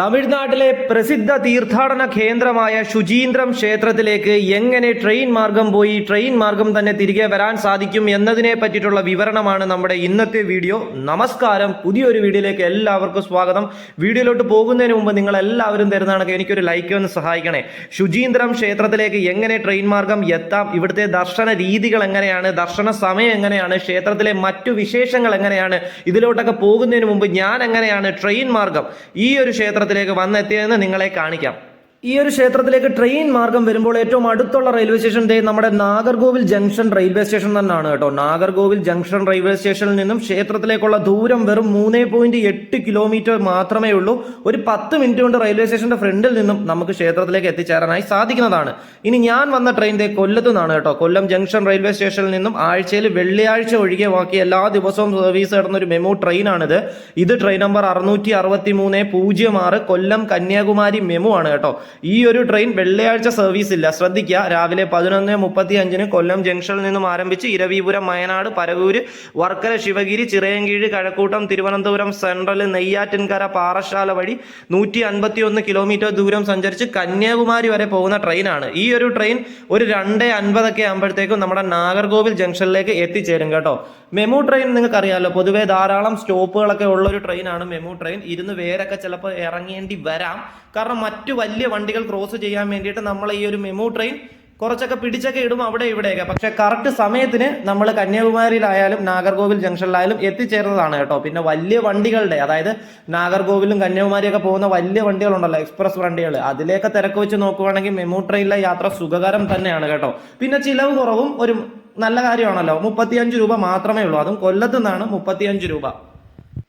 തമിഴ്നാട്ടിലെ പ്രസിദ്ധ തീർത്ഥാടന കേന്ദ്രമായ ശുചീന്ദ്രം ക്ഷേത്രത്തിലേക്ക് എങ്ങനെ ട്രെയിൻ മാർഗം പോയി ട്രെയിൻ മാർഗം തന്നെ തിരികെ വരാൻ സാധിക്കും എന്നതിനെ പറ്റിയിട്ടുള്ള വിവരണമാണ് നമ്മുടെ ഇന്നത്തെ വീഡിയോ. നമസ്കാരം. പുതിയൊരു വീഡിയോയിലേക്ക് എല്ലാവർക്കും സ്വാഗതം. വീഡിയോയിലോട്ട് പോകുന്നതിന് മുമ്പ് നിങ്ങൾ എല്ലാവരും തരുന്നതാണെങ്കിൽ എനിക്കൊരു ലൈക്ക് ഒന്ന് സഹായിക്കണേ. ശുചീന്ദ്രം ക്ഷേത്രത്തിലേക്ക് എങ്ങനെ ട്രെയിൻ മാർഗം എത്താം ഇവിടുത്തെ ദർശന രീതികൾ എങ്ങനെയാണ് ദർശന സമയം എങ്ങനെയാണ് ക്ഷേത്രത്തിലെ മറ്റു വിശേഷങ്ങൾ എങ്ങനെയാണ് ഇതിലോട്ടൊക്കെ പോകുന്നതിന് മുമ്പ് ഞാൻ എങ്ങനെയാണ് ട്രെയിൻ മാർഗം ഈ ഒരു ക്ഷേത്രത്തിലേക്ക് വന്നെത്തിയതെന്ന് നിങ്ങളെ കാണിക്കാം. ഈ ഒരു ക്ഷേത്രത്തിലേക്ക് ട്രെയിൻ മാർഗം വരുമ്പോൾ ഏറ്റവും അടുത്തുള്ള റെയിൽവേ സ്റ്റേഷൻ നമ്മുടെ നാഗർകോവിൽ ജംഗ്ഷൻ റെയിൽവേ സ്റ്റേഷൻ തന്നെയാണ് കേട്ടോ. നാഗർകോവിൽ ജംഗ്ഷൻ റെയിൽവേ സ്റ്റേഷനിൽ നിന്നും ക്ഷേത്രത്തിലേക്കുള്ള ദൂരം വെറും മൂന്നേ പോയിന്റ് എട്ട് കിലോമീറ്റർ മാത്രമേ ഉള്ളൂ. ഒരു പത്ത് മിനിറ്റ് കൊണ്ട് റെയിൽവേ സ്റ്റേഷന്റെ ഫ്രണ്ടിൽ നിന്നും നമുക്ക് ക്ഷേത്രത്തിലേക്ക് എത്തിച്ചേരാനായി സാധിക്കുന്നതാണ്. ഇനി ഞാൻ വന്ന ട്രെയിൻ ദേ കൊല്ലത്തു കേട്ടോ. കൊല്ലം ജംഗ്ഷൻ റെയിൽവേ സ്റ്റേഷനിൽ നിന്നും ആഴ്ചയിൽ വെള്ളിയാഴ്ച ഒഴികെ ബാക്കി എല്ലാ ദിവസവും സർവീസ് നടന്ന ഒരു മെമു ട്രെയിനാണിത് ഇത് ട്രെയിൻ നമ്പർ അറുന്നൂറ്റി അറുപത്തി മൂന്ന് പൂജ്യം ആറ് കൊല്ലം കന്യാകുമാരി മെമു ആണ് കേട്ടോ. ഈ ഒരു ട്രെയിൻ വെള്ളിയാഴ്ച സർവീസ് ഇല്ല. ശ്രദ്ധിക്കുക രാവിലെ പതിനൊന്ന് മുപ്പത്തി അഞ്ചിന് കൊല്ലം ജംഗ്ഷനിൽ നിന്നും ആരംഭിച്ച് ഇരവിപുരം വയനാട് പരവൂര് വർക്കല ശിവഗിരി ചിറയൻകീഴ് കഴക്കൂട്ടം തിരുവനന്തപുരം സെൻട്രൽ നെയ്യാറ്റിൻകര പാറശാല വഴി നൂറ്റി അൻപത്തി ഒന്ന് കിലോമീറ്റർ ദൂരം സഞ്ചരിച്ച് കന്യാകുമാരി വരെ പോകുന്ന ട്രെയിനാണ് ഈ ഒരു ട്രെയിൻ ഒരു രണ്ട് അൻപതൊക്കെ ആകുമ്പോഴത്തേക്കും നമ്മുടെ നാഗർകോവിൽ ജംഗ്ഷനിലേക്ക് എത്തിച്ചേരും കേട്ടോ. മെമു ട്രെയിൻ നിങ്ങൾക്ക് അറിയാമല്ലോ പൊതുവേ ധാരാളം സ്റ്റോപ്പുകളൊക്കെ ഉള്ള ഒരു ട്രെയിനാണ് മെമു ട്രെയിൻ ഇരുന്ന് വേരൊക്കെ ചിലപ്പോൾ ഇറങ്ങേണ്ടി വരാം. കാരണം മറ്റു വലിയ വണ്ടികൾ ക്രോസ് ചെയ്യാൻ വേണ്ടിയിട്ട് നമ്മൾ ഈ ഒരു മെമു ട്രെയിൻ കുറച്ചൊക്കെ പിടിച്ചൊക്കെ ഇടും അവിടെ ഇവിടെയൊക്കെ. പക്ഷെ കറക്റ്റ് സമയത്തിന് നമ്മൾ കന്യാകുമാരിയിലായാലും നാഗർകോവിൽ ജംഗ്ഷനിലായാലും എത്തിച്ചേർന്നതാണ് കേട്ടോ. പിന്നെ വലിയ വണ്ടികളുടെ അതായത് നാഗർകോവിലും കന്യാകുമാരിയൊക്കെ പോകുന്ന വലിയ വണ്ടികളുണ്ടല്ലോ എക്സ്പ്രസ് വണ്ടികൾ അതിലേക്ക് തിരക്ക് വെച്ച് നോക്കുവാണെങ്കിൽ മെമു ട്രെയിനിലെ യാത്ര സുഖകരം തന്നെയാണ് കേട്ടോ. പിന്നെ ചിലവ് കുറവും ഒരു നല്ല കാര്യമാണല്ലോ മുപ്പത്തിയഞ്ച് രൂപ മാത്രമേ ഉള്ളൂ. അതും കൊല്ലത്തു നിന്നാണ് മുപ്പത്തിയഞ്ച് രൂപ.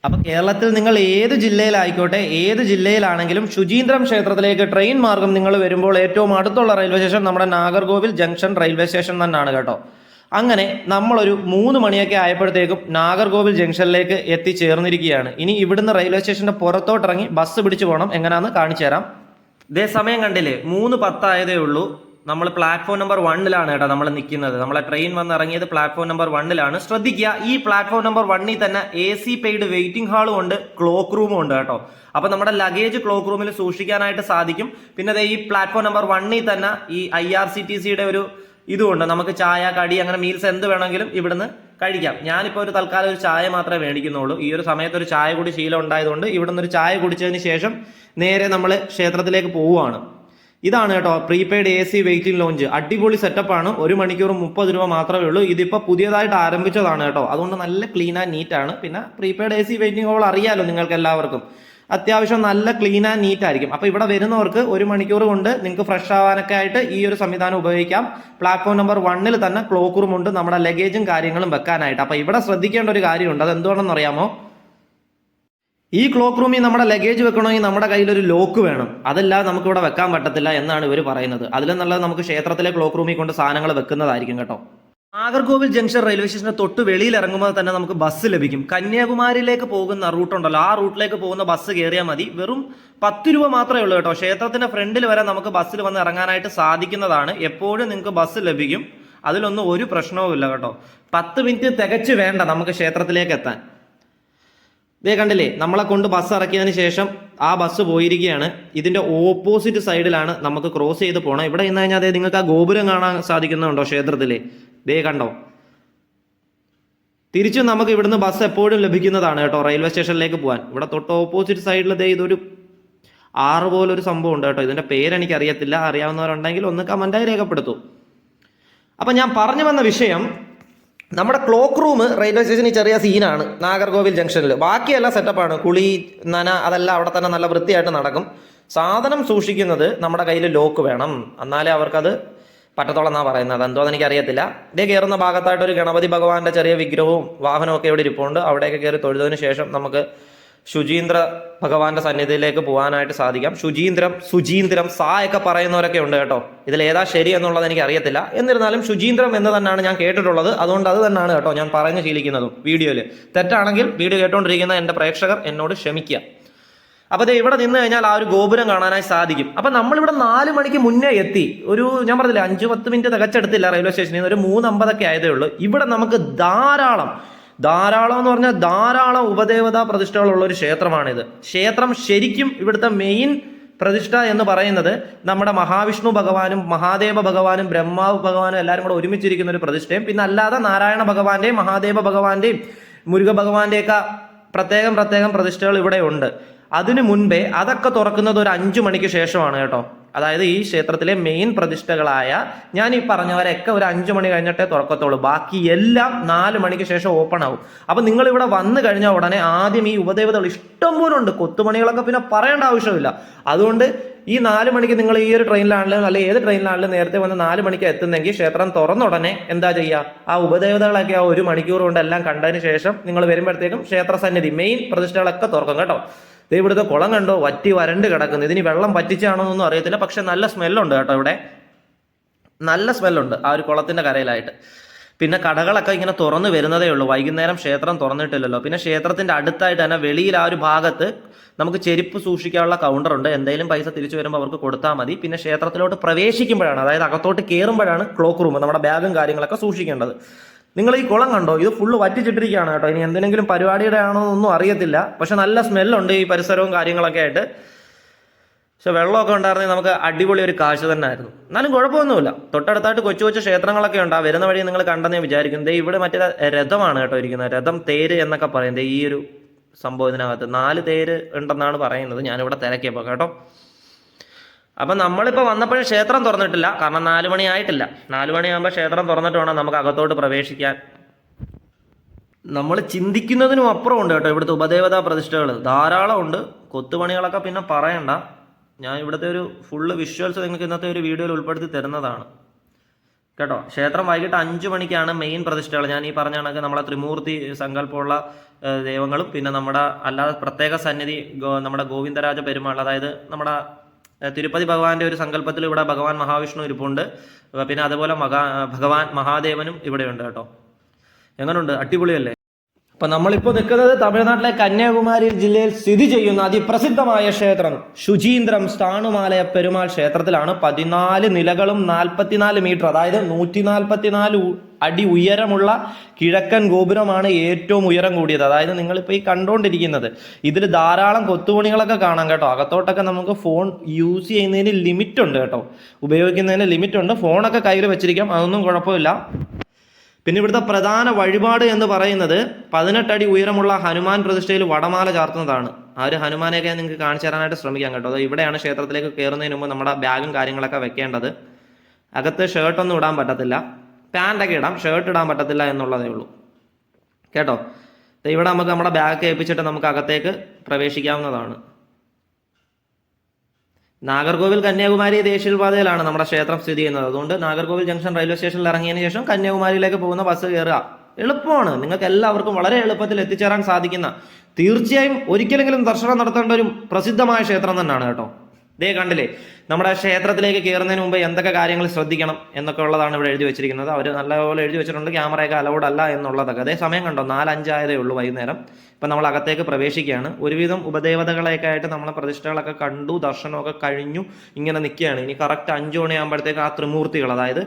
അപ്പൊ കേരളത്തിൽ നിങ്ങൾ ഏത് ജില്ലയിലായിക്കോട്ടെ ഏത് ജില്ലയിലാണെങ്കിലും ശുചീന്ദ്രം ക്ഷേത്രത്തിലേക്ക് ട്രെയിൻ മാർഗം നിങ്ങൾ വരുമ്പോൾ ഏറ്റവും അടുത്തുള്ള റെയിൽവേ സ്റ്റേഷൻ നമ്മുടെ നാഗർകോവിൽ ജംഗ്ഷൻ റെയിൽവേ സ്റ്റേഷൻ തന്നെയാണ് കേട്ടോ. അങ്ങനെ നമ്മളൊരു മൂന്ന് മണിയൊക്കെ ആയപ്പോഴത്തേക്കും നാഗർകോവിൽ ജംഗ്ഷനിലേക്ക് എത്തിച്ചേർന്നിരിക്കുകയാണ്. ഇനി ഇവിടുന്ന് റെയിൽവേ സ്റ്റേഷന്റെ പുറത്തോട്ടിറങ്ങി ബസ് പിടിച്ചു പോകണം എങ്ങനെയാണെന്ന് കാണിച്ചു തരാം ഇതേ സമയം കണ്ടില്ലേ? മൂന്ന് പത്തായതേ ഉള്ളൂ. നമ്മൾ പ്ലാറ്റ്ഫോം നമ്പർ വണ്ണിലാണ് കേട്ടോ നമ്മൾ നിൽക്കുന്നത് നമ്മളെ ട്രെയിൻ വന്നിറങ്ങിയത് പ്ലാറ്റ്ഫോം നമ്പർ വണ്ണിലാണ് ശ്രദ്ധിക്കുക ഈ പ്ലാറ്റ്ഫോം നമ്പർ വണ്ണിൽ തന്നെ എ സി പെയ്ഡ് വെയിറ്റിംഗ് ഹാളും ഉണ്ട് ക്ലോക്ക് റൂമും ഉണ്ട് കേട്ടോ. അപ്പൊ നമ്മുടെ ലഗേജ് ക്ലോക്ക് റൂമിൽ സൂക്ഷിക്കാനായിട്ട് സാധിക്കും. പിന്നെ അതേ ഈ പ്ലാറ്റ്ഫോം നമ്പർ വണ്ണിൽ തന്നെ ഈ ഐ ആർ സി ടി സിയുടെ ഒരു ഇതുമുണ്ട് നമുക്ക് ചായ കടി അങ്ങനെ മീൽസ് എന്ത് വേണമെങ്കിലും ഇവിടുന്ന് കഴിക്കാം. ഞാനിപ്പോൾ ഒരു തൽക്കാലം ഒരു ചായ മാത്രമേ മേടിക്കുന്നുള്ളൂ. ഈ ഒരു സമയത്ത് ഒരു ചായ കൂടി ശീലം ഉണ്ടായതുകൊണ്ട് ഇവിടുന്ന് ഒരു ചായ കുടിച്ചതിന് ശേഷം നേരെ നമ്മൾ ക്ഷേത്രത്തിലേക്ക് പോവുകയാണ്. ഇതാണ് കേട്ടോ prepaid A C waiting lounge അടിപൊളി സെറ്റപ്പാണ് ഒരു മണിക്കൂർ മുപ്പത് രൂപ മാത്രമേ ഉള്ളൂ. ഇതിപ്പോൾ പുതിയതായിട്ട് ആരംഭിച്ചതാണ് കേട്ടോ. അതുകൊണ്ട് നല്ല ക്ലീൻ ആൻഡ് നീറ്റ് ആണ്. പിന്നെ prepaid A C waiting hall അറിയാലോ നിങ്ങൾക്ക് എല്ലാവർക്കും. അത്യാവശ്യം നല്ല ക്ലീൻ ആൻഡ് നീറ്റ് ആയിരിക്കും. അപ്പോൾ ഇവിടെ വരുന്നവർക്ക് ഒരു മണിക്കൂർ കൊണ്ട് നിങ്ങൾക്ക് ഫ്രഷ് ആവാനൊക്കെ ആയിട്ട് ഈ ഒരു സംവിധാനം ഉപയോഗിക്കാം. പ്ലാറ്റ്ഫോം നമ്പർ വണ്ണിൽ തന്നെ ക്ലോക്ക് റൂം ഉണ്ട്. നമ്മുടെ ലഗേജും കാര്യങ്ങളും വെക്കാനായിട്ട്. അപ്പോൾ ഇവിടെ ശ്രദ്ധിക്കേണ്ട ഒരു കാര്യമുണ്ട്. അത് എന്തുകൊണ്ടെന്ന് അറിയാമോ? ഈ ക്ലോക്ക് റൂമിൽ നമ്മുടെ ലഗേജ് വെക്കണമെങ്കിൽ നമ്മുടെ കയ്യിലൊരു ലോക്ക് വേണം. അതല്ലാതെ നമുക്ക് ഇവിടെ വെക്കാൻ പറ്റത്തില്ല എന്നാണ് ഇവർ പറയുന്നത്. അതിലും നല്ലത് നമുക്ക് ക്ഷേത്രത്തിലെ ക്ലോക്ക് റൂമിൽ കൊണ്ട് സാധനങ്ങൾ വെക്കുന്നതായിരിക്കും കേട്ടോ. നാഗർകോവിൽ ജംഗ്ഷൻ റെയിൽവേ സ്റ്റേഷന്റെ തൊട്ട് വെളിയിൽ ഇറങ്ങുമ്പോൾ തന്നെ നമുക്ക് ബസ് ലഭിക്കും. കന്യാകുമാരിയിലേക്ക് പോകുന്ന റൂട്ടുണ്ടല്ലോ ആ റൂട്ടിലേക്ക് പോകുന്ന ബസ് കയറിയാൽ മതി. വെറും പത്ത് രൂപ മാത്രമേ ഉള്ളൂ കേട്ടോ. ക്ഷേത്രത്തിന്റെ ഫ്രണ്ടിൽ വരെ നമുക്ക് ബസ്സിൽ വന്ന് ഇറങ്ങാനായിട്ട് സാധിക്കുന്നതാണ്. എപ്പോഴും നിങ്ങൾക്ക് ബസ് ലഭിക്കും. അതിലൊന്നും ഒരു പ്രശ്നവുമില്ല കേട്ടോ. പത്ത് മിനിറ്റ് തികച്ച് വേണ്ട നമുക്ക് ക്ഷേത്രത്തിലേക്ക് എത്താൻ. ഇതേ കണ്ടില്ലേ നമ്മളെ കൊണ്ട് ബസ് ഇറക്കിയതിന് ശേഷം ആ ബസ് പോയിരിക്കുകയാണ്. ഇതിന്റെ ഓപ്പോസിറ്റ് സൈഡിലാണ് നമുക്ക് ക്രോസ് ചെയ്ത് പോകണം ഇവിടെ നിന്ന് കഴിഞ്ഞാൽ അതെ നിങ്ങൾക്ക് ആ ഗോപുരം കാണാൻ സാധിക്കുന്നുണ്ടോ ക്ഷേത്രത്തിലെ? ദേ കണ്ടോ? തിരിച്ചും നമുക്ക് ഇവിടുന്ന് ബസ് എപ്പോഴും ലഭിക്കുന്നതാണ് കേട്ടോ റെയിൽവേ സ്റ്റേഷനിലേക്ക് പോകാൻ ഇവിടെ തൊട്ട് ഓപ്പോസിറ്റ് സൈഡിൽ ദേ ഇതൊരു ആറ് പോലൊരു സംഭവം ഉണ്ട് കേട്ടോ. ഇതിന്റെ പേരെനിക്ക് അറിയത്തില്ല അറിയാവുന്നവരുണ്ടെങ്കിൽ ഒന്ന് കമന്റായി രേഖപ്പെടുത്തു. അപ്പം ഞാൻ പറഞ്ഞു വന്ന വിഷയം നമ്മുടെ ക്ലോക്ക് റൂം റെയിൽവേ സ്റ്റേഷനിൽ ചെറിയ സീനാണ് നാഗർകോവിൽ ജംഗ്ഷനിൽ ബാക്കിയെല്ലാം സെറ്റപ്പാണ് കുളി നന അതെല്ലാം അവിടെ തന്നെ നല്ല വൃത്തിയായിട്ട് നടക്കും. സാധനം സൂക്ഷിക്കുന്നത് നമ്മുടെ കയ്യിൽ ലോക്ക് വേണം. എന്നാലേ അവർക്കത് പറ്റത്തോളം എന്നാണ് പറയുന്നത്. എന്തോന്ന് എനിക്ക് അറിയത്തില്ല ഇതേ കയറുന്ന ഭാഗത്തായിട്ട് ഒരു ഗണപതി ഭഗവാന്റെ ചെറിയ വിഗ്രഹവും വാഹനവും ഒക്കെ ഇവിടെ ഇരിപ്പുണ്ട്. അവിടെയൊക്കെ കയറി തൊഴുതതിന് ശേഷം നമുക്ക് ശുചീന്ദ്ര ഭഗവാന്റെ സന്നിധിയിലേക്ക് പോകാനായിട്ട് സാധിക്കാം. ശുചീന്ദ്രം സുചീന്ദ്രം സാ ഒക്കെ പറയുന്നവരൊക്കെ ഉണ്ട് കേട്ടോ. ഇതിൽ ഏതാ ശരി എന്നുള്ളത് എനിക്ക് അറിയത്തില്ല. എന്നിരുന്നാലും ശുചീന്ദ്രം എന്ന് തന്നെയാണ് ഞാൻ കേട്ടിട്ടുള്ളത്. അതുകൊണ്ട് അത് തന്നെയാണ് കേട്ടോ ഞാൻ പറഞ്ഞു ശീലിക്കുന്നതും വീഡിയോയിൽ. തെറ്റാണെങ്കിൽ വീഡിയോ കേട്ടുകൊണ്ടിരിക്കുന്ന എന്റെ പ്രേക്ഷകർ എന്നോട് ക്ഷമിക്കുക. അപ്പോൾ ദേ ഇവിടെ നിന്ന് കഴിഞ്ഞാൽ ആ ഒരു ഗോപുരം കാണാനായി സാധിക്കും. അപ്പം നമ്മളിവിടെ നാല് മണിക്ക് മുന്നേ എത്തി. ഒരു ഞാൻ പറഞ്ഞില്ല അഞ്ച് പത്ത് മിനിറ്റ് തികച്ചെടുത്തില്ല റെയിൽവേ സ്റ്റേഷനിൽ നിന്ന്. ഒരു മൂന്ന് അമ്പതൊക്കെ ആയതേ ഉള്ളൂ. ഇവിടെ നമുക്ക് ധാരാളം ധാരാളം എന്ന് പറഞ്ഞാൽ ധാരാളം ഉപദേവതാ പ്രതിഷ്ഠകളുള്ള ഒരു ക്ഷേത്രമാണിത്. ക്ഷേത്രം ശരിക്കും ഇവിടുത്തെ മെയിൻ പ്രതിഷ്ഠ എന്ന് പറയുന്നത് നമ്മുടെ മഹാവിഷ്ണു ഭഗവാനും മഹാദേവ ഭഗവാനും ബ്രഹ്മാവ് ഭഗവാനും എല്ലാവരും കൂടെ ഒരുമിച്ചിരിക്കുന്ന ഒരു പ്രതിഷ്ഠയും. പിന്നെ അല്ലാതെ നാരായണ ഭഗവാന്റെയും മഹാദേവ ഭഗവാന്റെയും മുരുക ഭഗവാന്റെയൊക്കെ പ്രത്യേകം പ്രത്യേകം പ്രതിഷ്ഠകൾ ഇവിടെ ഉണ്ട് അതിനു മുൻപേ അതൊക്കെ തുറക്കുന്നത് ഒരു അഞ്ചു മണിക്ക് ശേഷമാണ് കേട്ടോ. അതായത് ഈ ക്ഷേത്രത്തിലെ മെയിൻ പ്രതിഷ്ഠകളായ ഞാൻ ഈ പറഞ്ഞവരൊക്കെ ഒരു അഞ്ചു മണി കഴിഞ്ഞിട്ടേ തുറക്കത്തുള്ളൂ. ബാക്കി എല്ലാം നാല് മണിക്ക് ശേഷം ഓപ്പൺ ആവും. അപ്പൊ നിങ്ങൾ ഇവിടെ വന്നു കഴിഞ്ഞാൽ ഉടനെ ആദ്യം ഈ ഉപദേവതകൾ ഇഷ്ടം പോലെ ഉണ്ട്. കൊത്തുമണികളൊക്കെ പിന്നെ പറയേണ്ട ആവശ്യമില്ല. അതുകൊണ്ട് ഈ നാല് മണിക്ക് നിങ്ങൾ ഈ ഒരു ട്രെയിനിലാണെങ്കിലും അല്ലെങ്കിൽ ഏത് ട്രെയിനിലാണെങ്കിലും നേരത്തെ വന്ന് നാല് മണിക്ക് എത്തുന്നെങ്കിൽ ക്ഷേത്രം തുറന്ന ഉടനെ എന്താ ചെയ്യുക ആ ഉപദേവതകളൊക്കെ ആ ഒരു മണിക്കൂർ കൊണ്ട് എല്ലാം കണ്ടതിന് ശേഷം നിങ്ങൾ വരുമ്പോഴത്തേക്കും ക്ഷേത്ര സന്നിധി മെയിൻ പ്രതിഷ്ഠകളൊക്കെ തുറക്കും കേട്ടോ. ദേ ഇവിടുത്തെ കുളം കണ്ടോ? വറ്റി വരണ്ട് കിടക്കുന്നു. ഇതിന് വെള്ളം പറ്റിച്ചാണോ എന്നൊന്നും അറിയത്തില്ല. പക്ഷെ നല്ല സ്മെല്ലുണ്ട് കേട്ടോ ഇവിടെ. നല്ല സ്മെല്ലുണ്ട് ആ ഒരു കുളത്തിന്റെ കരയിലായിട്ട്. പിന്നെ കടകളൊക്കെ ഇങ്ങനെ തുറന്നു വരുന്നതേ ഉള്ളൂ. വൈകുന്നേരം ക്ഷേത്രം തുറന്നിട്ടില്ലല്ലോ. പിന്നെ ക്ഷേത്രത്തിന്റെ അടുത്തായിട്ട് തന്നെ വെളിയിൽ ആ ഒരു ഭാഗത്ത് നമുക്ക് ചെരുപ്പ് സൂക്ഷിക്കാനുള്ള കൗണ്ടർ ഉണ്ട് എന്തെങ്കിലും പൈസ തിരിച്ചു വരുമ്പോൾ അവർക്ക് കൊടുത്താൽ മതി. പിന്നെ ക്ഷേത്രത്തിലോട്ട് പ്രവേശിക്കുമ്പോഴാണ് അതായത് അകത്തോട്ട് കയറുമ്പോഴാണ് ക്ലോക്ക് റൂം നമ്മുടെ ബാഗും കാര്യങ്ങളൊക്കെ സൂക്ഷിക്കേണ്ടത്. നിങ്ങൾ ഈ കുളം കണ്ടോ? ഇത് ഫുള്ള് വറ്റിച്ചിട്ടിരിക്കുകയാണ് കേട്ടോ. ഇനി എന്തെങ്കിലും പരിപാടിയുടെ ആണോ എന്നൊന്നും അറിയത്തില്ല. പക്ഷെ നല്ല സ്മെല്ലുണ്ട് ഈ പരിസരവും കാര്യങ്ങളൊക്കെ ആയിട്ട്. പക്ഷെ വെള്ളമൊക്കെ ഉണ്ടായിരുന്നെങ്കിൽ നമുക്ക് അടിപൊളി ഒരു കാഴ്ച തന്നെ ആയിരുന്നു എന്നാലും കുഴപ്പമൊന്നുമില്ല. തൊട്ടടുത്തായിട്ട് കൊച്ചു കൊച്ചു ക്ഷേത്രങ്ങളൊക്കെ ഉണ്ട്. ആ വരുന്ന വഴി നിങ്ങൾ കണ്ടെന്ന് വിചാരിക്കും ദേ ഇവിടെ മറ്റേ രഥമാണ് കേട്ടോ ഇരിക്കുന്നത്. രഥം തേര് എന്നൊക്കെ പറയുന്നത്. ഈ ഒരു സംഭവത്തിനകത്ത് നാല് തേര് ഉണ്ടെന്നാണ് പറയുന്നത്. ഞാനിവിടെ തിരക്കിയപ്പോൾ കേട്ടോ. അപ്പം നമ്മളിപ്പോൾ വന്നപ്പോഴും ക്ഷേത്രം തുറന്നിട്ടില്ല. കാരണം നാല് മണി ആയിട്ടില്ല. നാല് മണിയാകുമ്പോൾ ക്ഷേത്രം തുറന്നിട്ട് വേണം നമുക്ക് അകത്തോട്ട് പ്രവേശിക്കാൻ. നമ്മൾ ചിന്തിക്കുന്നതിനും അപ്പുറം ഉണ്ട് കേട്ടോ ഇവിടുത്തെ ഉപദേവതാ പ്രതിഷ്ഠകൾ. ധാരാളം ഉണ്ട്. കൊത്തുപണികളൊക്കെ പിന്നെ പറയണ്ട. ഞാൻ ഇവിടുത്തെ ഒരു ഫുള്ള് വിഷ്വൽസ് നിങ്ങൾക്ക് ഇന്നത്തെ ഒരു വീഡിയോയിൽ ഉൾപ്പെടുത്തി തരുന്നതാണ്. കേട്ടോ ക്ഷേത്രം വൈകിട്ട് അഞ്ചു മണിക്കാണ് മെയിൻ പ്രതിഷ്ഠകൾ. ഞാൻ ഈ പറഞ്ഞ കണക്ക് നമ്മളെ ത്രിമൂർത്തി സങ്കല്പമുള്ള ദൈവങ്ങളും പിന്നെ നമ്മുടെ അല്ലാതെ പ്രത്യേക സന്നിധി നമ്മുടെ ഗോവിന്ദരാജ പെരുമാൾ അതായത് നമ്മുടെ തിരുപ്പതി ഭഗവാന്റെ ഒരു സങ്കല്പത്തിൽ ഇവിടെ ഭഗവാൻ മഹാവിഷ്ണു ഇരിപ്പുണ്ട്. പിന്നെ അതുപോലെ മഹാ ഭഗവാൻ മഹാദേവനും ഇവിടെയുണ്ട് കേട്ടോ. എങ്ങനെയുണ്ട് അടിപൊളിയല്ലേ? അപ്പൊ നമ്മളിപ്പോ നിൽക്കുന്നത് തമിഴ്നാട്ടിലെ കന്യാകുമാരി ജില്ലയിൽ സ്ഥിതി ചെയ്യുന്ന അതിപ്രസിദ്ധമായ ക്ഷേത്രം ശുചീന്ദ്രം സ്ഥാണുമാലയ പെരുമാൾ ക്ഷേത്രത്തിലാണ്. പതിനാല് നിലകളും നാൽപ്പത്തിനാല് മീറ്റർ അതായത് നൂറ്റി നാൽപ്പത്തിനാല് അടി ഉയരമുള്ള കിഴക്കൻ ഗോപുരമാണ് ഏറ്റവും ഉയരം കൂടിയത്. അതായത് നിങ്ങളിപ്പോൾ ഈ കണ്ടുകൊണ്ടിരിക്കുന്നത് ഇതിൽ ധാരാളം കൊത്തുപണികളൊക്കെ കാണാം കേട്ടോ. അകത്തോട്ടൊക്കെ നമുക്ക് ഫോൺ യൂസ് ചെയ്യുന്നതിന് ലിമിറ്റ് ഉണ്ട് കേട്ടോ. ഉപയോഗിക്കുന്നതിന് ലിമിറ്റ് ഉണ്ട്. ഫോണൊക്കെ കയ്യിൽ വെച്ചിരിക്കാം. അതൊന്നും കുഴപ്പമില്ല. പിന്നെ ഇവിടുത്തെ പ്രധാന വഴിപാട് എന്ന് പറയുന്നത് പതിനെട്ടടി ഉയരമുള്ള ഹനുമാൻ പ്രതിഷ്ഠയിൽ വടമാല ചാർത്തുന്നതാണ്. ആ ഒരു ഹനുമാനെയൊക്കെ നിങ്ങൾക്ക് കാണിച്ചു തരാനായിട്ട് ശ്രമിക്കാം കേട്ടോ. അത് ഇവിടെയാണ് ക്ഷേത്രത്തിലേക്ക് കയറുന്നതിന് മുമ്പ് നമ്മുടെ ബാഗും കാര്യങ്ങളൊക്കെ വെക്കേണ്ടത്. അകത്ത് ഷർട്ടൊന്നും ഇടാൻ പറ്റത്തില്ല. പാന്റൊക്കെ ഇടാം ഷർട്ട് ഇടാൻ പറ്റത്തില്ല എന്നുള്ളതേ ഉള്ളൂ. കേട്ടോ? ഇവിടെ നമുക്ക് നമ്മുടെ ബാഗ് ഏൽപ്പിച്ചിട്ട് നമുക്ക് അകത്തേക്ക് പ്രവേശിക്കാവുന്നതാണ്. നാഗർകോവിൽ കന്യാകുമാരി ദേശീയപാതയിലാണ് നമ്മുടെ ക്ഷേത്രം സ്ഥിതി ചെയ്യുന്നത്. അതുകൊണ്ട് നാഗർകോവിൽ ജംഗ്ഷൻ റെയിൽവേ സ്റ്റേഷനിൽ ഇറങ്ങിയതിന് ശേഷം കന്യാകുമാരിയിലേക്ക് പോകുന്ന ബസ് കയറുക. എളുപ്പമാണ്. നിങ്ങൾക്ക് എല്ലാവർക്കും വളരെ എളുപ്പത്തിൽ എത്തിച്ചേരാൻ സാധിക്കുന്ന തീർച്ചയായും ഒരിക്കലെങ്കിലും ദർശനം നടത്തേണ്ട ഒരു പ്രസിദ്ധമായ ക്ഷേത്രം തന്നെയാണ് കേട്ടോ. ദേ കണ്ടില്ലേ നമ്മുടെ ക്ഷേത്രത്തിലേക്ക് കയറുന്നതിന് മുമ്പ് എന്തൊക്കെ കാര്യങ്ങൾ ശ്രദ്ധിക്കണം എന്നൊക്കെ ഉള്ളതാണ് ഇവിടെ എഴുതി വെച്ചിരിക്കുന്നത്. അവർ നല്ലപോലെ എഴുതി വെച്ചിട്ടുണ്ട് ക്യാമറയൊക്കെ അലൗഡ് അല്ല എന്നുള്ളതൊക്കെ. അതേ സമയം കണ്ടോ നാലഞ്ചായതേ ഉള്ളൂ വൈകുന്നേരം. ഇപ്പം നമ്മൾ അകത്തേക്ക് പ്രവേശിക്കുകയാണ്. ഒരുവിധം ഉപദേവതകളെയൊക്കെ ആയിട്ട് നമ്മളെ പ്രതിഷ്ഠകളൊക്കെ കണ്ടു ദർശനമൊക്കെ കഴിഞ്ഞു ഇങ്ങനെ നിൽക്കുകയാണ്. ഇനി കറക്റ്റ് അഞ്ചു മണിയാകുമ്പോഴത്തേക്ക് ആ ത്രിമൂർത്തികൾ അതായത്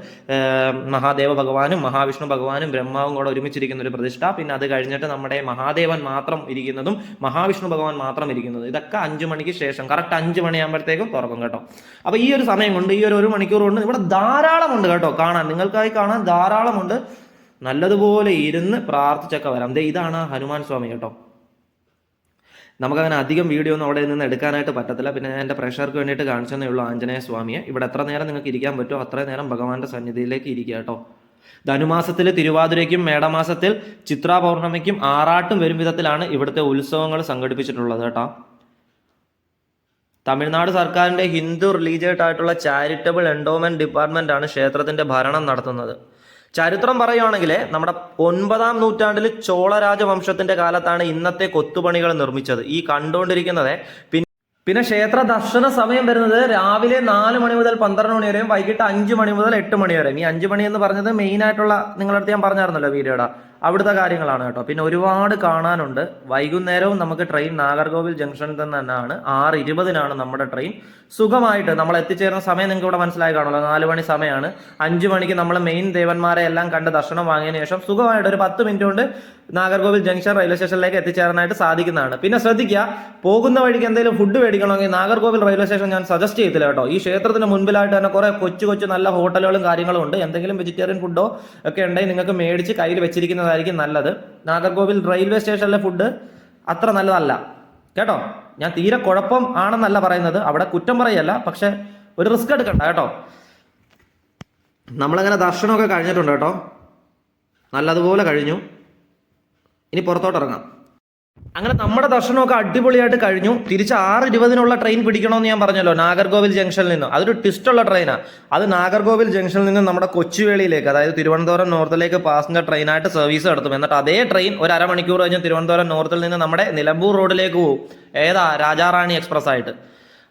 മഹാദേവ ഭഗവാനും മഹാവിഷ്ണു ഭഗവാനും ബ്രഹ്മാവും കൂടെ ഒരുമിച്ചിരിക്കുന്ന ഒരു പ്രതിഷ്ഠ. പിന്നെ അത് കഴിഞ്ഞിട്ട് നമ്മുടെ മഹാദേവൻ മാത്രം ഇരിക്കുന്നതും മഹാവിഷ്ണു ഭഗവാൻ മാത്രം ഇരിക്കുന്നതും. ഇതൊക്കെ അഞ്ചു മണിക്ക് ശേഷം കറക്റ്റ് അഞ്ചു മണിയാകുമ്പോഴത്തേക്കും തുറക്കും കേട്ടോ. അപ്പൊ ഈ ഒരു സമയം കൊണ്ട് ഈ ഒരു ഒരു മണിക്കൂർ കൊണ്ട് ഇവിടെ ധാരാളമുണ്ട് കേട്ടോ കാണാൻ. നിങ്ങൾക്കായി കാണാൻ ധാരാളമുണ്ട്. നല്ലതുപോലെ ഇരുന്ന് പ്രാർത്ഥിച്ചൊക്കെ വരാം. ദേ ഇതാണ് ഹനുമാൻ സ്വാമി കേട്ടോ. നമുക്കങ്ങനെ അധികം വീഡിയോ ഒന്നും അവിടെ നിന്ന് എടുക്കാനായിട്ട് പറ്റത്തില്ല. പിന്നെ ഞാൻ എന്റെ പ്രഷർക്ക് വേണ്ടിയിട്ട് കാണിച്ചതേ ഉള്ളൂ ആഞ്ജനേയ സ്വാമിയെ. ഇവിടെ എത്ര നേരം നിങ്ങൾക്ക് ഇരിക്കാൻ പറ്റുമോ അത്രയും നേരം ഭഗവാന്റെ സന്നിധിയിലേക്ക് ഇരിക്കുക കേട്ടോ. ധനുമാസത്തിൽ തിരുവാതിരയ്ക്കും മേടമാസത്തിൽ ചിത്രാ പൗർണമിക്കും ആറാട്ടും വരും വിധത്തിലാണ് ഇവിടുത്തെ ഉത്സവങ്ങൾ സംഘടിപ്പിച്ചിട്ടുള്ളത് കേട്ടോ. തമിഴ്നാട് സർക്കാരിന്റെ ഹിന്ദു റിലീജിയസ് ആയിട്ടുള്ള ചാരിറ്റബിൾ ഡിപ്പാർട്ട്മെന്റ് ആണ് ക്ഷേത്രത്തിന്റെ ഭരണം നടത്തുന്നത്. ചരിത്രം പറയുകയാണെങ്കിൽ നമ്മുടെ ഒൻപതാം നൂറ്റാണ്ടിൽ ചോള രാജവംശത്തിന്റെ കാലത്താണ് ഇന്നത്തെ കൊത്തുപണികൾ നിർമ്മിച്ചത്. ഈ കണ്ടുകൊണ്ടിരിക്കുന്നത് പിന്നെ ക്ഷേത്ര ദർശന സമയം വരുന്നത് രാവിലെ നാല് മണി മുതൽ പന്ത്രണ്ട് മണി വരെയും വൈകിട്ട് അഞ്ച് മണി മുതൽ എട്ട് മണി വരെയും. ഈ അഞ്ച് മണി എന്ന് പറഞ്ഞത് മെയിൻ ആയിട്ടുള്ള നിങ്ങളടുത്ത് ഞാൻ പറഞ്ഞായിരുന്നല്ലോ വീഡിയോയുടെ. അവിടുത്തെ കാര്യങ്ങളാണ് കേട്ടോ. പിന്നെ ഒരുപാട് കാണാനുണ്ട്. വൈകുന്നേരവും നമുക്ക് ട്രെയിൻ നാഗർകോവിൽ ജംഗ്ഷനിൽ നിന്ന് തന്നെയാണ്. ആറ് ഇരുപതിനാണ് നമ്മുടെ ട്രെയിൻ സുഖമായിട്ട് നമ്മൾ എത്തിച്ചേരുന്ന സമയം നിങ്ങൾക്ക് ഇവിടെ മനസ്സിലായി കാണുമല്ലോ. നാല് മണി സമയമാണ് അഞ്ച് മണിക്ക് നമ്മൾ മെയിൻ ദേവന്മാരെ എല്ലാം കണ്ട് ദർശനം വാങ്ങിയതിനു ശേഷം സുഖമായിട്ട് ഒരു പത്ത് മിനിറ്റ് കൊണ്ട് നാഗർകോവിൽ ജംഗ്ഷൻ റെയിൽവേ സ്റ്റേഷനിലേക്ക് എത്തിച്ചേരാനായിട്ട് സാധിക്കുന്നതാണ്. പിന്നെ ശ്രദ്ധിക്കുക പോകുന്ന വഴിക്ക് എന്തെങ്കിലും ഫുഡ് മേടിക്കണമെങ്കിൽ നാഗർകോവിൽ റെയിൽവേ സ്റ്റേഷൻ ഞാൻ സജസ്റ്റ് ചെയ്തില്ല കേട്ടോ. ഈ ക്ഷേത്രത്തിന് മുൻപിലായിട്ട് തന്നെ കുറെ കൊച്ചു കൊച്ചു നല്ല ഹോട്ടലുകളും കാര്യങ്ങളും ഉണ്ട്. എന്തെങ്കിലും വെജിറ്റേറിയൻ ഫുഡോ ഒക്കെ ഉണ്ടെങ്കിൽ നിങ്ങൾക്ക് മേടിച്ച് കയ്യിൽ വെച്ചിരിക്കുന്നതായിരിക്കും നല്ലത്. നാഗർകോവിൽ റെയിൽവേ സ്റ്റേഷനിലെ ഫുഡ് അത്ര നല്ലതല്ല. കേട്ടോ? ഞാൻ തീരെ കുഴപ്പം ആണെന്നല്ല പറയുന്നത്. അവിടെ കുറ്റം പറയല്ല. പക്ഷെ ഒരു റിസ്ക് എടുക്കണ്ട കേട്ടോ? നമ്മളങ്ങനെ ദർശനമൊക്കെ കഴിഞ്ഞിട്ടുണ്ട് കേട്ടോ? നല്ലതുപോലെ കഴിഞ്ഞു. ഇനി പുറത്തോട്ട് ഇറങ്ങാം. അങ്ങനെ നമ്മുടെ ദർശനമൊക്കെ അടിപൊളിയായിട്ട് കഴിഞ്ഞു. തിരിച്ച് ആറ് ഇരുപതിനുള്ള ട്രെയിൻ പിടിക്കണമെന്ന് ഞാൻ പറഞ്ഞല്ലോ നാഗർകോവിൽ ജംഗ്ഷനിൽ നിന്ന്. അതൊരു ട്വിസ്റ്റ് ഉള്ള ട്രെയിനാണ് അത് നാഗർകോവിൽ ജംഗ്ഷനിൽ നിന്ന് നമ്മുടെ കൊച്ചുവേളിയിലേക്ക് അതായത് തിരുവനന്തപുരം നോർത്തിലേക്ക് പാസഞ്ചർ ട്രെയിനായിട്ട് സർവീസ് നടത്തും. എന്നിട്ട് അതേ ട്രെയിൻ ഒരു അരമണിക്കൂർ കഴിഞ്ഞ് തിരുവനന്തപുരം നോർത്തിൽ നിന്ന് നമ്മുടെ നിലമ്പൂർ റോഡിലേക്ക് പോകും ഏതാ? രാജാറാണി എക്സ്പ്രസ് ആയിട്ട്.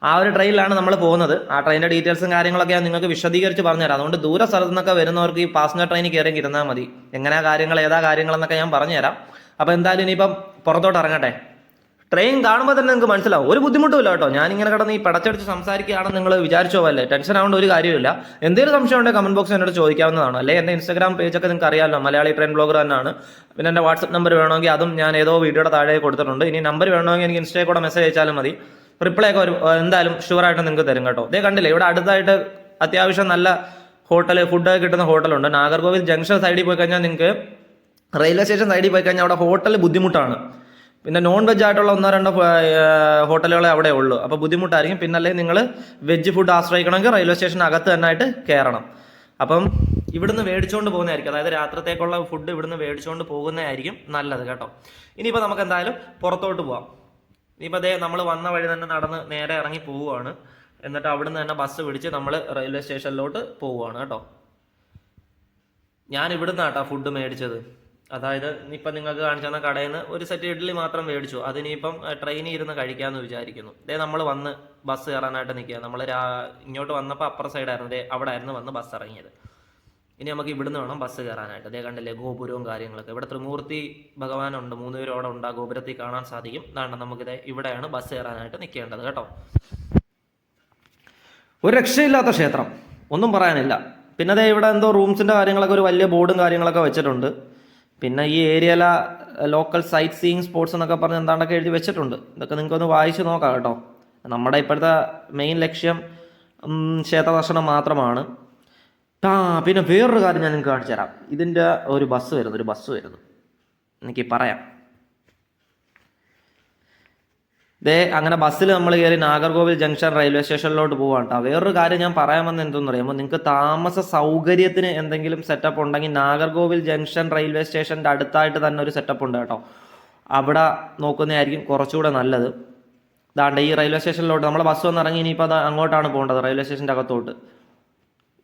ആ ഒരു ട്രെയിനിലാണ് നമ്മൾ പോകുന്നത്. ആ ട്രെയിനിന്റെ ഡീറ്റെയിൽസും കാര്യങ്ങളൊക്കെ ഞാൻ നിങ്ങൾക്ക് വിശദീകരിച്ച് പറഞ്ഞുതരാം. അതുകൊണ്ട് ദൂര സ്ഥലത്ത് നിന്നൊക്കെ വരുന്നവർക്ക് ഈ പാസഞ്ചർ ട്രെയിനിൽ കയറി ഇരുന്നാൽ മതി. എങ്ങനെയാ കാര്യങ്ങൾ ഏതാ കാര്യങ്ങളെന്നൊക്കെ ഞാൻ പറഞ്ഞുതരാം. അപ്പോൾ എന്തായാലും ഇനിയിപ്പം പുറത്തോട്ട് ഇറങ്ങട്ടെ. ട്രെയിൻ കാണുമ്പോൾ തന്നെ നിങ്ങൾക്ക് മനസ്സിലാവും. ഒരു ബുദ്ധിമുട്ടുമില്ല കേട്ടോ. ഞാൻ ഇങ്ങനെ കിടന്ന് ഈ പടച്ചടിച്ച് സംസാരിക്കുകയാണെന്ന് നിങ്ങൾ വിചാരിച്ചോ ടെൻഷൻ ആവേണ്ട ഒരു കാര്യമില്ല എന്തെങ്കിലും സംശയം ഉണ്ടെങ്കിൽ കമന്റ് ബോക്സ് എന്നോട് ചോദിക്കാവുന്നതാണ്. അല്ലെ എന്റെ ഇൻസ്റ്റാഗ്രാം പേജൊക്കെ നിങ്ങൾക്ക് അറിയാമല്ലോ മലയാളി ട്രെയിൻ ബ്ലോഗർ തന്നെയാണ്. പിന്നെ എന്റെ വാട്സപ്പ് നമ്പർ വേണമെങ്കിൽ അതും ഞാൻ ഏതോ വീഡിയോയുടെ താഴെ കൊടുത്തിട്ടുണ്ട്. ഇനി നമ്പർ വേണമെങ്കിൽ എനിക്ക് ഇൻസ്റ്റയിൽ കൂടെ മെസ്സേജ് അയച്ചാലും മതി. റിപ്ലൈ ഒക്കെ എന്തായാലും ഷുവറായിട്ട് നിങ്ങൾക്ക് തരും കേട്ടോ. ഇതേ കണ്ടില്ലേ ഇവിടെ അടുത്തായിട്ട് അത്യാവശ്യം നല്ല ഹോട്ടൽ ഫുഡ് കിട്ടുന്ന ഹോട്ടലുണ്ട് നാഗർകോവിൽ ജംഗ്ഷൻ സൈഡിൽ പോയി കഴിഞ്ഞാൽ നിങ്ങൾക്ക് റെയിൽവേ സ്റ്റേഷൻ സൈഡിൽ പോയി കഴിഞ്ഞാൽ അവിടെ ഹോട്ടൽ ബുദ്ധിമുട്ടാണ്. പിന്നെ നോൺ വെജ് ആയിട്ടുള്ള ഒന്നോ രണ്ടോ ഹോട്ടലുകളെ അവിടെ ഉള്ളൂ. അപ്പോൾ ബുദ്ധിമുട്ടായിരിക്കും. പിന്നെ അല്ലെങ്കിൽ നിങ്ങൾ വെജ് ഫുഡ് ആശ്രയിക്കണമെങ്കിൽ റെയിൽവേ സ്റ്റേഷൻ അകത്ത് തന്നെ ആയിട്ട് കയറണം. അപ്പം ഇവിടുന്ന് മേടിച്ചുകൊണ്ട് പോകുന്നതായിരിക്കും. അതായത് രാത്രിത്തേക്കുള്ള ഫുഡ് ഇവിടുന്ന് മേടിച്ചുകൊണ്ട് പോകുന്നതായിരിക്കും നല്ലത് കേട്ടോ. ഇനിയിപ്പോൾ നമുക്ക് എന്തായാലും പുറത്തോട്ട് പോവാം. ഇനിയിപ്പോൾ അതേ നമ്മൾ വന്ന വഴി തന്നെ നടന്ന് നേരെ ഇറങ്ങി പോവുകയാണ്. എന്നിട്ട് അവിടുന്ന് തന്നെ ബസ് പിടിച്ച് നമ്മൾ റെയിൽവേ സ്റ്റേഷനിലോട്ട് പോവുകയാണ് കേട്ടോ. ഞാൻ ഇവിടുന്ന് കേട്ടോ ഫുഡ് മേടിച്ചത്. അതായത് ഇപ്പം നിങ്ങൾക്ക് കാണിച്ചു തന്ന കടയിൽ നിന്ന് ഒരു സെറ്റ് ഇഡ്ഡലി മാത്രം മേടിച്ചു. അതിനിപ്പം ട്രെയിനിൽ ഇരുന്ന് കഴിക്കാമെന്ന് വിചാരിക്കുന്നു. ദേ നമ്മൾ വന്ന് ബസ് കയറാനായിട്ട് നിൽക്കുക നമ്മൾ ഇങ്ങോട്ട് വന്നപ്പോൾ അപ്പുറ സൈഡായിരുന്നു ദേ അവിടെ ആയിരുന്നു വന്ന് ബസ് ഇറങ്ങിയത്. ഇനി നമുക്ക് ഇവിടുന്ന് വേണം ബസ് കയറാനായിട്ട് അതേ കണ്ടില്ലേ ഗോപുരവും കാര്യങ്ങളൊക്കെ. ഇവിടെ ത്രിമൂർത്തി ഭഗവാനുണ്ട് മൂന്ന് പേരും അവിടെ ഉണ്ട്. ആ ഗോപുരത്തിൽ കാണാൻ സാധിക്കും. അതാണ് നമുക്കിത് ഇവിടെയാണ് ബസ് കയറാനായിട്ട് നിൽക്കേണ്ടത് കേട്ടോ. ഒരു രക്ഷയില്ലാത്ത ക്ഷേത്രം. ഒന്നും പറയാനില്ല. പിന്നെ അതേ ഇവിടെ എന്തോ റൂംസിന്റെ കാര്യങ്ങളൊക്കെ ഒരു വലിയ ബോർഡും കാര്യങ്ങളൊക്കെ വെച്ചിട്ടുണ്ട്. പിന്നെ ഈ ഏരിയയിലെ ലോക്കൽ സൈറ്റ് സീയിങ് സ്പോർട്സ് എന്നൊക്കെ പറഞ്ഞ് എന്താണ്ടൊക്കെ എഴുതി വെച്ചിട്ടുണ്ട്. ഇതൊക്കെ നിങ്ങൾക്കൊന്ന് വായിച്ച് നോക്കാം കേട്ടോ. നമ്മുടെ ഇപ്പോഴത്തെ മെയിൻ ലക്ഷ്യം ക്ഷേത്രദർശനം ക്ഷേത്ര ദർശനം മാത്രമാണ്. ആ പിന്നെ വേറൊരു കാര്യം ഞാൻ നിങ്ങൾക്ക് കാണിച്ചു തരാം. ഇതിന്റെ ഒരു ബസ് വരുന്നു ഒരു ബസ് വരുന്നു. എനിക്ക് പറയാം. ദേ അങ്ങനെ ബസ്സിൽ നമ്മൾ കയറി നാഗർകോവിൽ ജംഗ്ഷൻ റെയിൽവേ സ്റ്റേഷനിലോട്ട് പോവാണ് കേട്ടോ വേറൊരു കാര്യം ഞാൻ പറയാമെന്ന് എന്തെന്ന് പറയുമ്പോൾ നിങ്ങൾക്ക് താമസ സൗകര്യത്തിന് എന്തെങ്കിലും സെറ്റപ്പ് ഉണ്ടെങ്കിൽ നാഗർകോവിൽ ജംഗ്ഷൻ റെയിൽവേ സ്റ്റേഷന്റെ അടുത്തായിട്ട് തന്നെ ഒരു സെറ്റപ്പ് ഉണ്ട് കേട്ടോ അവിടെ നോക്കുന്നതായിരിക്കും കുറച്ചുകൂടെ നല്ലത്. ഇതാണ്ട് ഈ റെയിൽവേ സ്റ്റേഷനിലോട്ട് നമ്മൾ ബസ് വന്ന് ഇറങ്ങി ഇനിയിപ്പോൾ അത് അങ്ങോട്ടാണ് പോകേണ്ടത് റെയിൽവേ സ്റ്റേഷന്റെ അകത്തോട്ട്.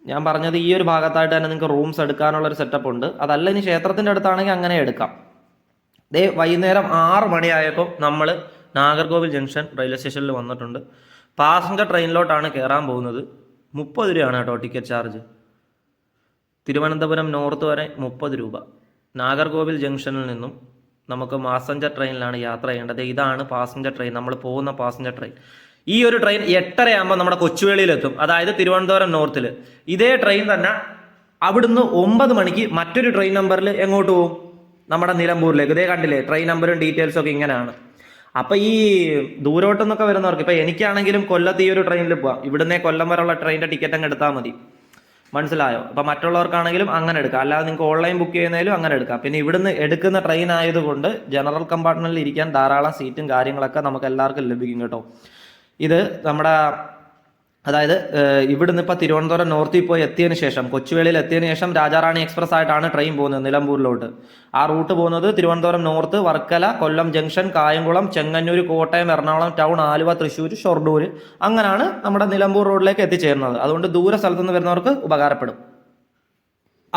ഞാൻ പറഞ്ഞത് ഈ ഒരു ഭാഗത്തായിട്ട് തന്നെ നിങ്ങൾക്ക് റൂംസ് എടുക്കാനുള്ള ഒരു സെറ്റപ്പ് ഉണ്ട്. അതല്ല ഇനി ക്ഷേത്രത്തിന്റെ അടുത്താണെങ്കിൽ അങ്ങനെ എടുക്കാം. ദേ വൈകുന്നേരം ആറ് മണിയായപ്പോൾ നമ്മൾ നാഗർകോവിൽ ജംഗ്ഷൻ റെയിൽവേ സ്റ്റേഷനിൽ വന്നിട്ടുണ്ട്. പാസഞ്ചർ ട്രെയിനിലോട്ടാണ് കയറാൻ പോകുന്നത്. മുപ്പത് രൂപയാണ് കേട്ടോ ടിക്കറ്റ് ചാർജ്. തിരുവനന്തപുരം നോർത്ത് വരെ മുപ്പത് രൂപ. നാഗർകോവിൽ ജംഗ്ഷനിൽ നിന്നും നമുക്ക് പാസഞ്ചർ ട്രെയിനിലാണ് യാത്ര ചെയ്യേണ്ടത്. ഇതാണ് പാസഞ്ചർ ട്രെയിൻ. നമ്മൾ പോകുന്ന പാസഞ്ചർ ട്രെയിൻ. ഈ ഒരു ട്രെയിൻ എട്ടരയാകുമ്പോൾ നമ്മുടെ കൊച്ചുവേളിയിലെത്തും. അതായത് തിരുവനന്തപുരം നോർത്തിൽ. ഇതേ ട്രെയിൻ തന്നെ അവിടുന്ന് ഒമ്പത് മണിക്ക് മറ്റൊരു ട്രെയിൻ നമ്പറിൽ എങ്ങോട്ട് പോകും? നമ്മുടെ നിലമ്പൂരിലേക്ക്. ഇതേ കണ്ടില്ലേ? ട്രെയിൻ നമ്പറും ഡീറ്റെയിൽസും ഒക്കെ ഇങ്ങനെയാണ്. അപ്പൊ ഈ ദൂരോട്ടെന്നൊക്കെ വരുന്നവർക്ക് ഇപ്പൊ എനിക്കാണെങ്കിലും കൊല്ലത്ത് ഈ ഒരു ട്രെയിനിൽ പോവാം. ഇവിടുന്ന് കൊല്ലം വരെയുള്ള ട്രെയിനിന്റെ ടിക്കറ്റ് അങ്ങ് എടുത്താൽ മതി. മനസ്സിലായോ? അപ്പൊ മറ്റുള്ളവർക്കാണെങ്കിലും അങ്ങനെ എടുക്കാം. അല്ലാതെ നിങ്ങൾക്ക് ഓൺലൈൻ ബുക്ക് ചെയ്യുന്നതിലും അങ്ങനെ എടുക്കാം. പിന്നെ ഇവിടുന്ന് എടുക്കുന്ന ട്രെയിൻ ആയതുകൊണ്ട് ജനറൽ കമ്പാർട്ട്മെന്റിൽ ഇരിക്കാൻ ധാരാളം സീറ്റും കാര്യങ്ങളൊക്കെ നമുക്ക് എല്ലാവർക്കും ലഭിക്കും കേട്ടോ. ഇത് നമ്മുടെ അതായത് ഇവിടുന്ന് ഇപ്പോൾ തിരുവനന്തപുരം നോർത്തിൽ പോയി എത്തിയതിനു ശേഷം കൊച്ചുവേളിയിൽ എത്തിയതിനു ശേഷം രാജാറാണി എക്സ്പ്രസ് ആയിട്ടാണ് ട്രെയിൻ പോകുന്നത് നിലമ്പൂരിലോട്ട്. ആ റൂട്ട് പോകുന്നത് Thiruvananthapuram north Varkala Kollam junction Kayamkulam Chengannur Kottayam Ernakulam town Aluva Thrissur Shoranur അങ്ങനെയാണ് നമ്മുടെ നിലമ്പൂർ റോഡിലേക്ക് എത്തിച്ചേരുന്നത്. അതുകൊണ്ട് ദൂര സ്ഥലത്തുനിന്ന് വരുന്നവർക്ക് ഉപകാരപ്പെടും.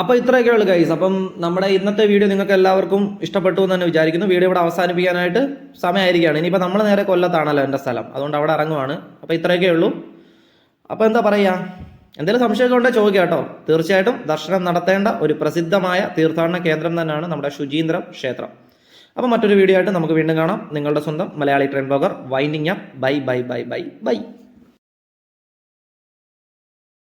അപ്പോൾ ഇത്രയൊക്കെ ഉള്ളു ഗൈസ് അപ്പം നമ്മുടെ ഇന്നത്തെ വീഡിയോ നിങ്ങൾക്ക് എല്ലാവർക്കും ഇഷ്ടപ്പെട്ടു എന്ന് തന്നെ വിചാരിക്കുന്നു. വീഡിയോ ഇവിടെ അവസാനിപ്പിക്കാനായിട്ട് സമയമായിരിക്കുകയാണ്. ഇനിയിപ്പോൾ നമ്മൾ നേരെ കൊല്ലത്താണല്ലോ എന്റെ സ്ഥലം. അതുകൊണ്ട് അവിടെ ഇറങ്ങുവാണ്. അപ്പോൾ ഇത്രയൊക്കെ ഉള്ളൂ. അപ്പോൾ എന്താ പറയാ? എന്തെങ്കിലും സംശയമൊക്കെ ഉണ്ടെങ്കിൽ ചോദിക്കാം കേട്ടോ. തീർച്ചയായിട്ടും ദർശനം നടത്തേണ്ട ഒരു പ്രസിദ്ധമായ തീർത്ഥാടന കേന്ദ്രം തന്നെയാണ് നമ്മുടെ ശുചീന്ദ്രം ക്ഷേത്രം. അപ്പോൾ മറ്റൊരു വീഡിയോ ആയിട്ട് നമുക്ക് വീണ്ടും കാണാം. നിങ്ങളുടെ സ്വന്തം Malayali train blogger winding up. Bye bye bye bye bye.